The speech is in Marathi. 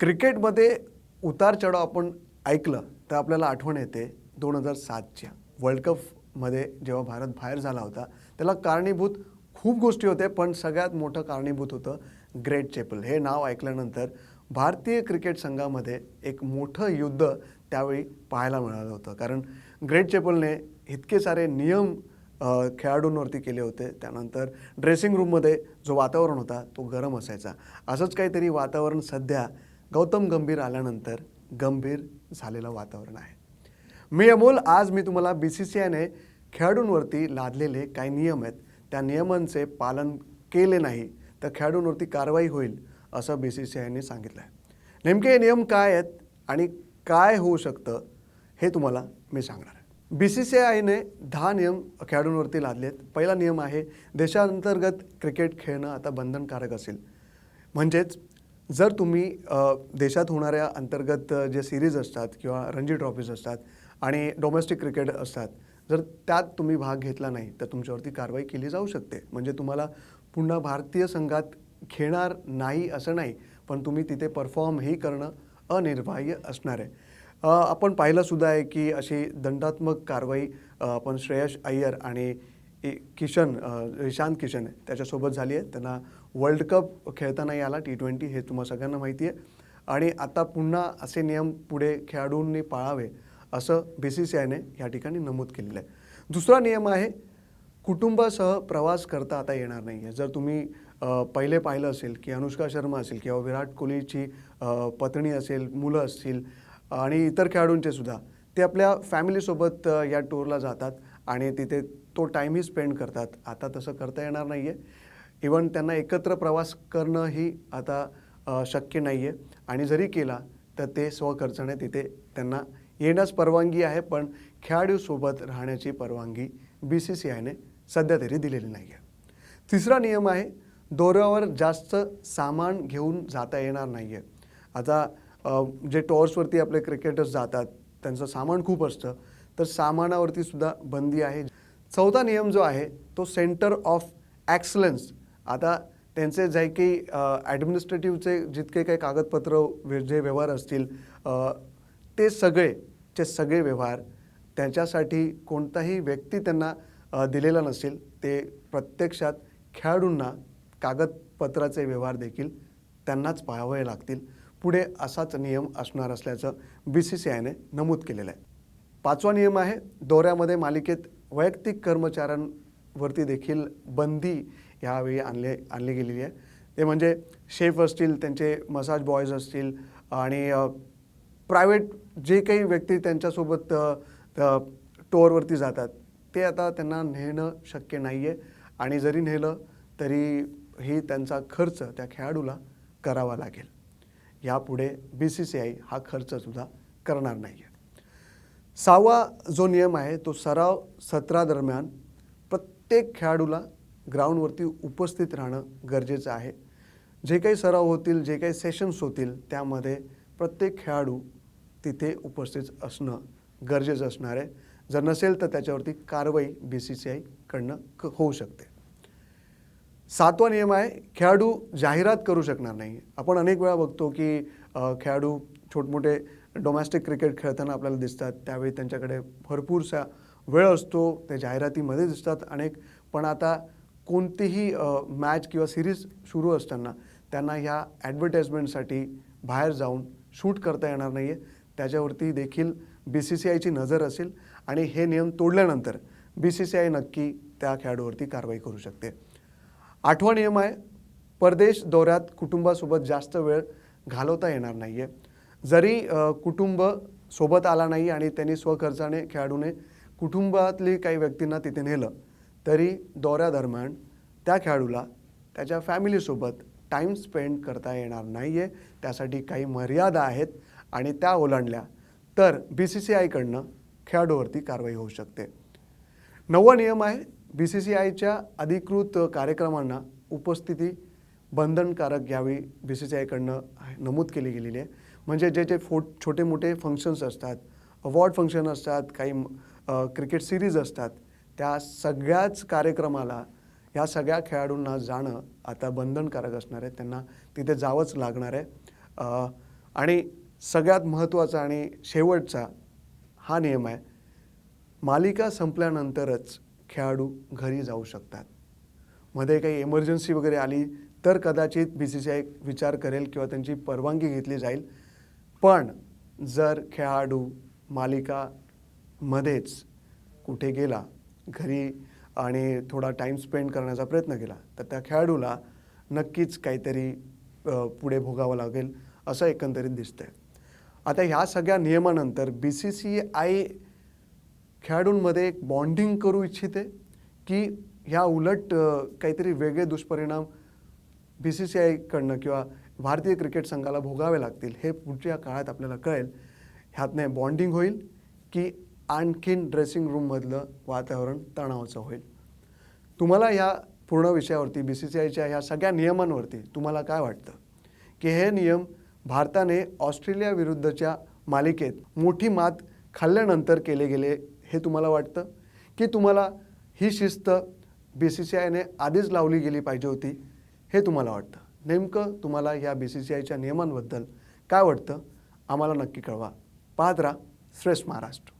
क्रिकेटमध्ये उतार चढाव आपण ऐकलं तर आपल्याला आठवण येते दोन हजार सातच्या वर्ल्ड कपमध्ये जेव्हा भारत बाहेर झाला होता त्याला कारणीभूत खूप गोष्टी होते पण सगळ्यात मोठं कारणीभूत होतं ग्रेट चेपल. हे नाव ऐकल्यानंतर भारतीय क्रिकेट संघामध्ये एक मोठं युद्ध त्यावेळी पाहायला मिळालं होतं. कारण ग्रेट चेपलने इतके सारे नियम खेळाडूंवरती केले होते. त्यानंतर ड्रेसिंग रूममध्ये जो वातावरण होता तो गरम असायचा. असंच काहीतरी वातावरण सध्या गौतम गंभीर आल्यानंतर गंभीर झालेलं वातावरण आहे. मी अमोल आज मी तुम्हाला बी सी सी आयने खेळाडूंवरती लादलेले काही नियम आहेत. त्या नियमांचे पालन केले नाही तर खेळाडूंवरती कारवाई होईल असं बी सी सी आयने सांगितलं आहे नेमके हे नियम काय आहेत आणि काय होऊ शकतं हे तुम्हाला मी सांगणार आहे. बी सी सी आयने दहा नियम खेळाडूंवरती लादले आहेत पहिला नियम आहे देशांतर्गत क्रिकेट खेळणं आता बंधनकारक असेल. म्हणजेच जर तुम्ही देशात होणाऱ्या अंतर्गत जे सिरीज असतात किंवा रणजी ट्रॉफीज असतात आणि डोमेस्टिक क्रिकेट असतात जर त्यात तुम्ही भाग घेतला नाही तर तुमच्यावरती कारवाई केली जाऊ शकते. म्हणजे तुम्हाला पुन्हा भारतीय संघात खेळणार नाही असं नाही पण तुम्ही तिथे परफॉर्मही करणं अनिर्वाह्य असणार आहे. आपण पाहिलंसुद्धा आहे की अशी दंडात्मक कारवाई आपण श्रेयस अय्यर आणि किशन ईशांत किशन आहे. त्याच्यासोबत झाली आहे. त्यांना वर्ल्ड कप खेळता नाही आला टी ट्वेंटी हे तुम्हाला सगळ्यांना माहिती आहे. आणि आता पुन्हा असे नियम पुढे खेळाडूंनी पाळावे असं बी सी सी आयने या ठिकाणी नमूद केलेलं आहे. दुसरा नियम आहे कुटुंबासह प्रवास करता आता येणार नाही आहे. जर तुम्ही पहिले पाहिलं असेल की अनुष्का शर्मा असेल किंवा विराट कोहलीची पत्नी असेल मुलं असतील आणि इतर खेळाडूंचे सुद्धा ते आपल्या फॅमिलीसोबत या टूरला जातात. आणि तिथे तो टाईमही स्पेंड करतात. आता तसं करता येणार नाही आहे इवन त्यांना एकत्र प्रवास करणं ही आता शक्य नाही आहे आणि जरी केला तर ते स्वखर्चाने तिथे त्यांना येण्यास परवानगी आहे पण खेळाडूसोबत राहण्याची परवानगी बी सी सी आयने सध्या तरी दिलेली नाही आहे तिसरा नियम आहे दौऱ्यावर जास्त सामान घेऊन जाता येणार नाही आहे आता जे टॉर्सवरती आपले क्रिकेटर्स जातात त्यांचं सामान खूप असतं. तर सामानावरती सुद्धा बंदी आहे. चौथा नियम जो आहे तो सेंटर ऑफ ॲक्सलन्स आता त्यांचे जे काही ॲडमिनिस्ट्रेटिव्हचे जितके काही कागदपत्र जे व्यवहार असतील ते सगळे चे सगळे व्यवहार त्याच्यासाठी कोणताही व्यक्ती त्यांना दिलेला नसेल ते प्रत्यक्षात खेळाडूंना कागदपत्राचे व्यवहार देखील त्यांनाच पाहावे लागतील. पुढे असाच नियम असणार असल्याचं बी सी सी आयने नमूद केलेलं आहे. पाचवा नियम आहे दौऱ्यामध्ये मालिकेत वैयक्तिक कर्मचाऱ्यांवरती देखील बंदी ह्यावेळी आणले आणली गेलेली आहे. ते म्हणजे शेफ असतील त्यांचे मसाज बॉयज असतील आणि प्रायव्हेट जे काही व्यक्ती त्यांच्यासोबत अ, टूरवरती जातात ते आता त्यांना नेणं शक्य नाही आहे आणि जरी नेलं तरी ही त्यांचा खर्च त्या खेळाडूला करावा लागेल. यापुढे बी सी सी आय हा खर्चसुद्धा करणार नाही आहे सहावा जो नियम आहे तो सराव सत्रादरम्यान प्रत्येक खेळाडूला ग्राउंडवरती उपस्थित राहणं गरजेचं आहे. जे काही सराव होतील जे काही सेशन्स होतील त्यामध्ये प्रत्येक खेळाडू तिथे उपस्थित असणं गरजेचं असणार आहे. जर नसेल तर त्याच्यावरती कारवाई बी सी सी आयकडनं क होऊ शकते. सातवा नियम आहे खेळाडू जाहिरात करू शकणार नाही. आपण अनेक वेळा बघतो की खेळाडू छोटमोठे डोमॅस्टिक क्रिकेट खेळताना आपल्याला दिसतात. त्यावेळी त्यांच्याकडे भरपूरसा वेळ असतो. ते जाहिरातीमध्ये दिसतात अनेक. पण आता कोणतीही मॅच किंवा सिरीज सुरू असताना त्यांना ह्या ॲडव्हर्टाइजमेंटसाठी बाहेर जाऊन शूट करता येणार नाही आहे त्याच्यावरती देखील बी सी सी आयची नजर असेल आणि हे नियम तोडल्यानंतर बी सी सी आय नक्की त्या खेळाडूवरती कारवाई करू शकते. आठवा नियम आहे परदेश दौऱ्यात कुटुंबासोबत जास्त वेळ घालवता येणार नाही आहे जरी कुटुंब सोबत आला नाही आणि त्यांनी स्वखर्चाने खेळाडूने कुटुंबातली काही व्यक्तींना तिथे नेलं तरी दौऱ्यादरम्यान त्या खेळाडूला त्याच्या फॅमिलीसोबत टाईम स्पेंड करता येणार नाही आहे त्यासाठी काही मर्यादा आहेत आणि त्या ओलांडल्या तर बी सी सी आयकडनं खेळाडूवरती कारवाई होऊ शकते. नववा नियम आहे बी सी सी आयच्या अधिकृत कार्यक्रमांना उपस्थिती बंधनकारक यावेळी बी सी सी आयकडनं नमूद केली गेलेली आहे. म्हणजे जे जे फो छोटे मोठे फंक्शन्स असतात अवॉर्ड फंक्शन असतात काही क्रिकेट सिरीज असतात त्या सगळ्याच कार्यक्रमाला या सगळ्या खेळाडूंना जाणं आता बंधनकारक असणार आहे. त्यांना तिथे जावंच लागणार आहे. आणि सगळ्यात महत्त्वाचा आणि शेवटचा हा नियम आहे मालिका संपल्यानंतरच खेळाडू घरी जाऊ शकतात. मध्ये काही इमर्जन्सी वगैरे आली तर कदाचित बी सी सी आय विचार करेल किंवा त्यांची परवानगी घेतली जाईल. पण जर खेळाडू मालिकामध्येच कुठे गेला घरी आणि थोडा टाईम स्पेंड करण्याचा प्रयत्न केला तर त्या खेळाडूला नक्कीच काहीतरी पुढे भोगावं लागेल असं एकंदरीत दिसतंय. आता ह्या सगळ्या नियमानंतर बी सी सी आय खेळाडूंमध्ये एक बॉन्डिंग करू इच्छिते की ह्या उलट काहीतरी वेगळे दुष्परिणाम बी सी सी आयकडनं किंवा भारतीय क्रिकेट संघाला भोगावे लागतील हे पुढच्या काळात आपल्याला कळेल. ह्यातनं बॉन्डिंग होईल की आणखीन ड्रेसिंग रूममधलं वातावरण तणावाचं होईल. तुम्हाला ह्या पूर्ण विषयावरती बी सी सी आयच्या ह्या सगळ्या नियमांवरती तुम्हाला काय वाटतं? की हे नियम भारताने ऑस्ट्रेलियाविरुद्धच्या मालिकेत मोठी मात खाल्ल्यानंतर केले गेले हे तुम्हाला वाटतं? की तुम्हाला ही शिस्त बी सी सी आयने आधीच लावली गेली पाहिजे होती हे तुम्हाला वाटतं? नेमकं तुम्हाला ह्या बी सी सी आयच्या नियमांबद्दल काय वाटतं? आम्हाला नक्की कळवा. पाहत राहा श्रेष्ठ महाराष्ट्र.